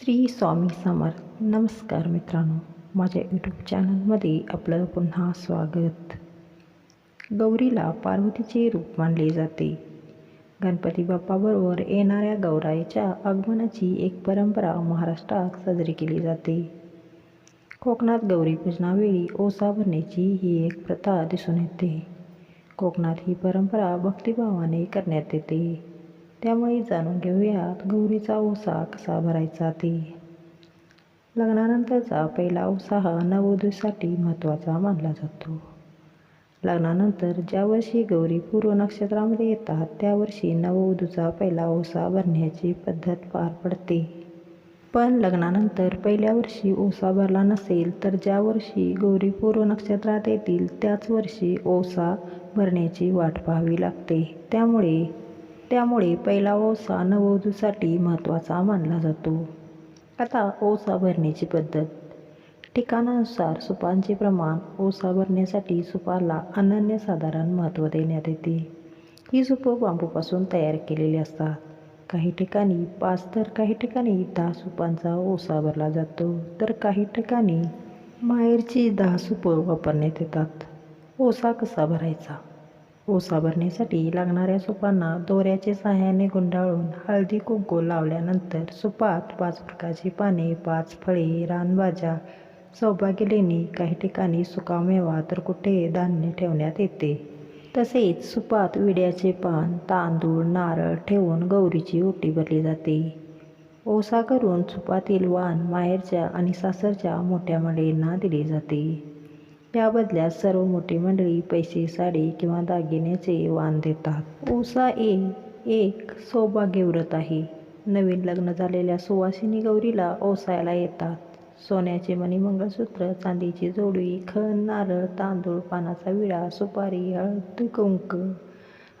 श्री स्वामी समर्थ. नमस्कार मित्रांनो. माझ्या यूट्यूब चॅनलमध्ये आपलं पुन्हा स्वागत. गौरीला पार्वतीचे रूप मानले जाते. गणपती बाप्पाबरोबर येणाऱ्या गौराईच्या आगमनाची एक परंपरा महाराष्ट्रात साजरी केली जाते. कोकणात गौरी पूजनावेळी ओसा भरण्याची ही एक प्रथा दिसून येते. कोकणात ही परंपरा भक्तिभावाने करण्यात येते. त्यामुळे जाणून घेऊयात गौरीचा ओसा कसा भरायचा ते. लग्नानंतरचा पहिला ओसा हा नववधूसाठी महत्त्वाचा मानला जातो. लग्नानंतर ज्या वर्षी गौरी पूर्व नक्षत्रामध्ये येतात त्या वर्षी नववधूचा पहिला ओसा भरण्याची पद्धत पार पडते. पण लग्नानंतर पहिल्या वर्षी ओसा भरला नसेल तर ज्या वर्षी गौरी पूर्व नक्षत्रात येतील त्याच वर्षी ओसा भरण्याची वाट पाहावी लागते. त्यामुळे त्यामुळे पहिला ओसा नववधूसाठी महत्त्वाचा मानला जातो. आता ओसा भरण्याची पद्धत. ठिकाणानुसार सुपांचे प्रमाण ओसा भरण्यासाठी सुपाला अनन्यसाधारण महत्त्व देण्यात येते. ही सुपं बांबूपासून तयार केलेली असतात. काही ठिकाणी पाच तर काही ठिकाणी दहा सुपांचा ओसा भरला जातो. तर काही ठिकाणी माहेरची दहा सुपं वापरण्यात येतात. ओसा कसा भरायचा? ओसा भरण्यासाठी लागणाऱ्या सुपांना दोऱ्याच्या सहाय्याने गुंडाळून हळदी कुंकू लावल्यानंतर सुपात पाच प्रकारची पाने पाच फळे रानभाज्या सौभाग्य लेणी काही ठिकाणी सुकामेवा तर कुठे धान्य ठेवण्यात येते. तसेच सुपात विड्याचे पान तांदूळ नारळ ठेवून गौरीची ओटी भरली जाते. ओसा करून सुपातील वाण माहेरच्या आणि सासरच्या मोठ्या मंडळींना दिले जाते. या बदल्यात सर्व मोठी मंडळी पैसे साडी किंवा दागिन्याचे वाण देतात. ओसा ए एक सौभाग्यव्रत आहे. नवीन लग्न झालेल्या सुवासिनी गौरीला ओसायला येतात. सोन्याचे मणी मंगळसूत्र चांदीची जोडी खण नारळ तांदूळ पानाचा विळा सुपारी हळद कुंक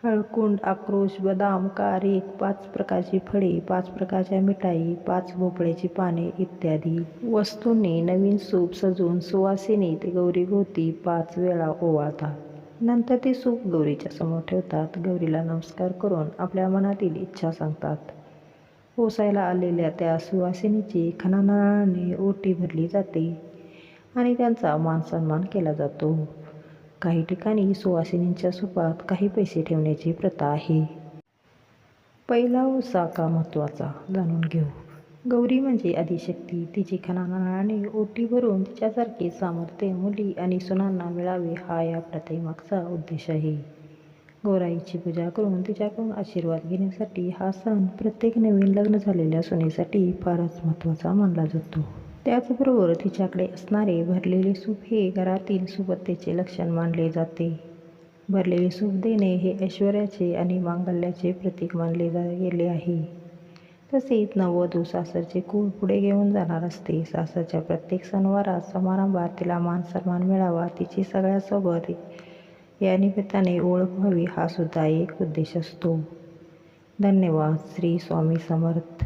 हळकुंड आक्रोश बदाम कारेक पाच प्रकारची फळे पाच प्रकारच्या मिठाई पाच भोपळ्याची पाने इत्यादी. वस्तूंनी नवीन सूप सजवून सुवासिनी ते गौरीभोवती पाच वेळा ओवाळतात. नंतर ते सूप गौरीच्या समोर ठेवतात. गौरीला नमस्कार करून आपल्या मनातील इच्छा सांगतात. ओसायला आलेल्या त्या सुवासिनीची खणानाने ओटी भरली जाते आणि त्यांचा मानसन्मान केला जातो. काही ठिकाणी सुवासिनींच्या सुपात काही पैसे ठेवण्याची प्रथा आहे. पहिला ओसा का महत्त्वाचा जाणून घेऊ. गौरी म्हणजे आदिशक्ती. तिची खनानाने ओटी भरून तिच्यासारखे सामर्थ्य मुली आणि सुनांना मिळावे हा या प्रथेमागचा उद्देश आहे. गौराईची पूजा करून तिच्याकडून आशीर्वाद घेण्यासाठी हा सण प्रत्येक नवीन लग्न झालेल्या सुनेसाठी फारच महत्त्वाचा मानला जातो. त्याचबरोबर तिच्याकडे असणारे भरलेले सूप हे घरातील सुबत्तेचे लक्षण मानले जाते. भरलेले सूप देणे हे ऐश्वर्याचे आणि मांगल्याचे प्रतीक मानले जा गेले आहे. तसेच नववधू सासरचे कुळ पुढे घेऊन जाणार असते. सासरच्या प्रत्येक सणवारात समारंभात तिला मान सन्मान मिळावा तिची सगळ्यासोबत या निमित्ताने ओळख व्हावी हा सुद्धा एक उद्देश असतो. धन्यवाद श्री स्वामी समर्थ.